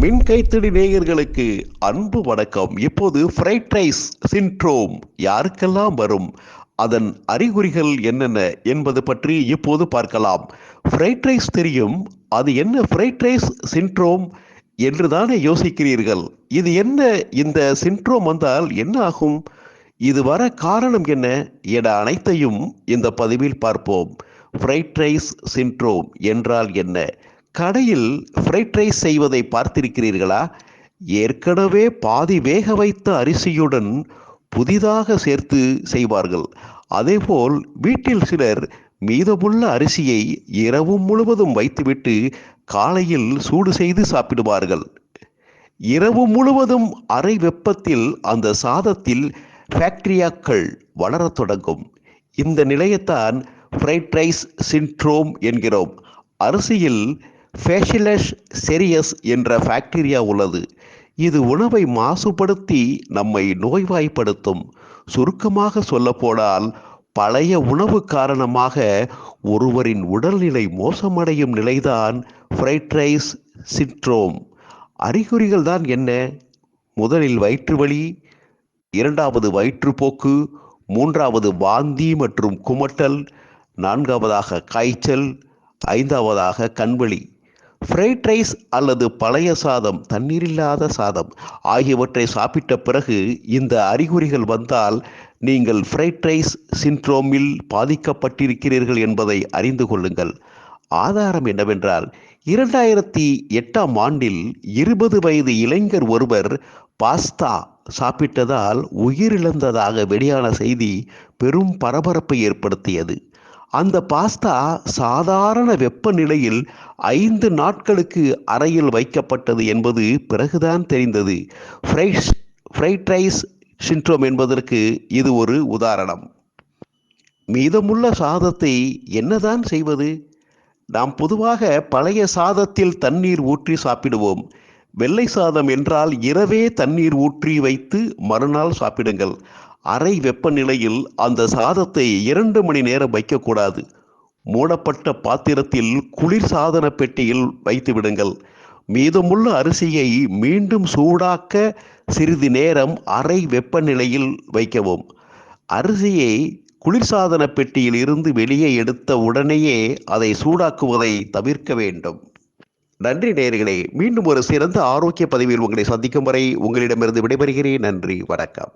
மின் கைத்தடி நேயர்களுக்கு அன்பு வணக்கம். இப்போது ஃப்ரைட் ரைஸ் சின்ட்ரோம் யாருக்கெல்லாம் வரும்? அதன் அறிகுறிகள் என்னென்ன என்பது பற்றி இப்போது பார்க்கலாம். ஃப்ரைட் ரைஸ் தெரியும். அது என்ன ஃப்ரைட் ரைஸ் சின்ட்ரோம் என்று தானே யோசிக்கிறீர்கள்? இது என்ன இந்த சின்ட்ரோம் வந்தால் என்ன ஆகும்? இது வர காரணம் என்ன என அனைத்தையும் இந்த பதிவில் பார்ப்போம். ஃப்ரைட் ரைஸ் சின்ட்ரோம் என்றால் என்ன? கடையில் ஃப்ரைட் ரைஸ் செய்வதை பார்த்திருக்கிறீர்களா? ஏற்கனவே பாதி வேக வைத்த அரிசியுடன் புதிதாக சேர்த்து செய்வார்கள். அதேபோல் வீட்டில் சிலர் மீதமுள்ள அரிசியை இரவு முழுவதும் வைத்துவிட்டு காலையில் சூடு செய்து சாப்பிடுவார்கள். இரவு முழுவதும் அரை வெப்பத்தில் அந்த சாதத்தில் ஃபேக்டரியாக்கள் வளரத் தொடங்கும். இந்த நிலையத்தான் ஃப்ரைட் ரைஸ் சின்ட்ரோம் என்கிறோம். அரிசியில் ஃபேஷிலஸ் செரியஸ் என்ற பாக்டீரியா உள்ளது. இது உணவை மாசுபடுத்தி நம்மை நோய்வாய்ப்படுத்தும். சுருக்கமாக சொல்லப்போனால் பழைய உணவு காரணமாக ஒருவரின் உடல்நிலை மோசமடையும் நிலைதான் ஃப்ரைட் ரைஸ் சின்ட்ரோம் அறிகுறிகள் தான் என்ன? முதலில் வயிற்று வலி இரண்டாவது வயிற்றுப்போக்கு மூன்றாவது வாந்தி மற்றும் குமட்டல் நான்காவதாக காய்ச்சல் ஐந்தாவதாக கண்வழி ஃப்ரைட் ரைஸ் அல்லது பழைய சாதம் தண்ணீரில்லாத சாதம் ஆகியவற்றை சாப்பிட்ட பிறகு இந்த அறிகுறிகள் வந்தால் நீங்கள் ஃப்ரைட் ரைஸ் சின்ட்ரோமில் பாதிக்கப்பட்டிருக்கிறீர்கள் என்பதை அறிந்து கொள்ளுங்கள். ஆதாரம் என்னவென்றால் இரண்டாயிரத்தி எட்டாம் ஆண்டில் இருபது வயது இளைஞர் ஒருவர் பாஸ்தா சாப்பிட்டதால் உயிரிழந்ததாக வெளியான செய்தி பெரும் பரபரப்பை ஏற்படுத்தியது. அந்த பாஸ்தா சாதாரண வெப்பநிலையில் ஐந்து நாட்களுக்கு அறையில் வைக்கப்பட்டது என்பது பிறகுதான் தெரிந்தது. ஃப்ரைஸ் ஃப்ரைட் ரைஸ் சின்ட்ரோம் என்பதற்கு இது ஒரு உதாரணம். மீதமுள்ள சாதத்தை என்னதான் செய்வது? நாம் பொதுவாக பழைய சாதத்தில் தண்ணீர் ஊற்றி சாப்பிடுவோம். வெள்ளை சாதம் என்றால் இரவே தண்ணீர் ஊற்றி வைத்து மறுநாள் சாப்பிடுங்கள். அறை வெப்பநிலையில் அந்த சாதத்தை இரண்டு மணி நேரம் வைக்கக்கூடாது. மூடப்பட்ட பாத்திரத்தில் குளிர் சாதன பெட்டியில் வைத்து விடுங்கள். மீதமுள்ள அரிசியை மீண்டும் சூடாக்க சிறிது நேரம் அறை வெப்பநிலையில் வைக்கவும். அரிசியை குளிர்சாதன பெட்டியில் இருந்து வெளியே எடுத்த உடனேயே அதை சூடாக்குவதை தவிர்க்க வேண்டும். நன்றி நேர்களே மீண்டும் ஒரு சிறந்த ஆரோக்கிய பதிவில் உங்களை சந்திக்கும் வரை உங்களிடமிருந்து விடைபெறுகிறேன். நன்றி வணக்கம்.